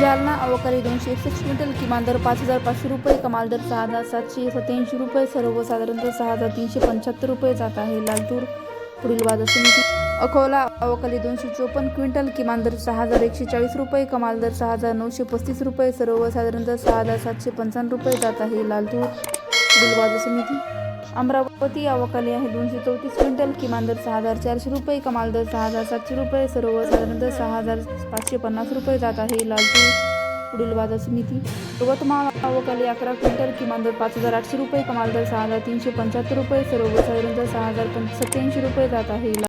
जालना अवकाळी दोनशे एकसष्ट क्विंटल किमान दर पाच हजार पाचशे रुपये कमाल दर सहा हजार सातशे सत्याऐंशी रुपये सर्वसाधारणतः सहा हजार तीनशे पंच्याहत्तर रुपये जात आहे. लालतूर पुढील बाजार समिती अकोला अवकाली दोनशे चोपन्न क्विंटल किमान दर सहा हजार एकशे चाळीस रुपये कमाल दर सहा हजार नऊशे पस्तीस रुपये सर्वसाधारणतः सहा हजार सातशे पंचावन्न रुपये जात आहे. लालतूर पुढील बाजार समिती अमरावती अवकाली आहे. दोनशे चौतीस क्विंटल किमान दर सहा हजार चारशे रुपये कमाल दर सहा हजार सातशे रुपये सर्वसाधारणतः सहा हजार पाचशे पन्नास रुपये जात आहे. लालतूर पुढील बाजार समिती. यवतमाळ अवकाली अकरा क्विंटल किमान दर पाच हजार आठशे रुपये कमाल दर सहा हजार तीनशे पंच्याहत्तर रुपये सर्वसाधारणतः सहा हजार पं सत्याऐंशी रुपये जात आहे.